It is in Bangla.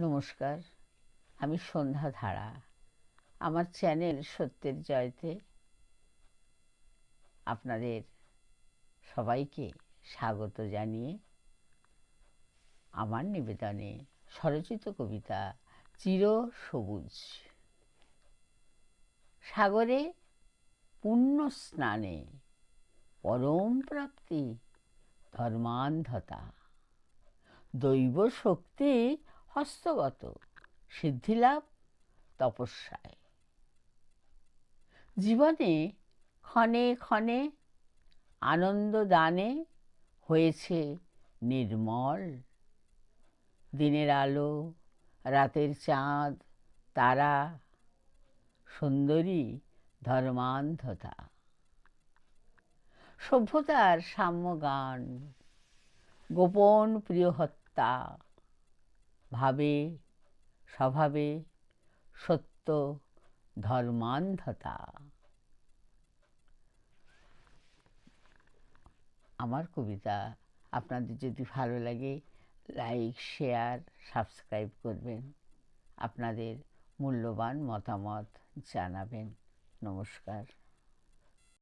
নমস্কার, আমি সন্ধ্যা ধারা। আমার চ্যানেল সত্যের জয়তে আপনাদের সবাইকে স্বাগত জানিয়ে আমার নিবেদনে স্বরচিত কবিতা চির সবুজ। সাগরে পুণ্য স্নানে পরম প্রাপ্তি ধর্মান্ধতা। দৈব শক্তি হস্তগত, সিদ্ধিলাভ, তপস্যায়। জীবনে ক্ষণে ক্ষণে আনন্দ দানে হয়েছে নির্মল। দিনের আলো, রাতের চাঁদ, তারা, সুন্দরী ধর্মান্ধতা। সভ্যতার সাম্যগান, গোপন প্রিয় হত্যা ভাবে, স্বভাবে, সত্য, ধর্মান্ধতা। আমার কবিতা আপনাদের যদি ভালো লাগে লাইক শেয়ার সাবস্ক্রাইব করবেন। আপনাদের মূল্যবান মতামত জানাবেন। নমস্কার।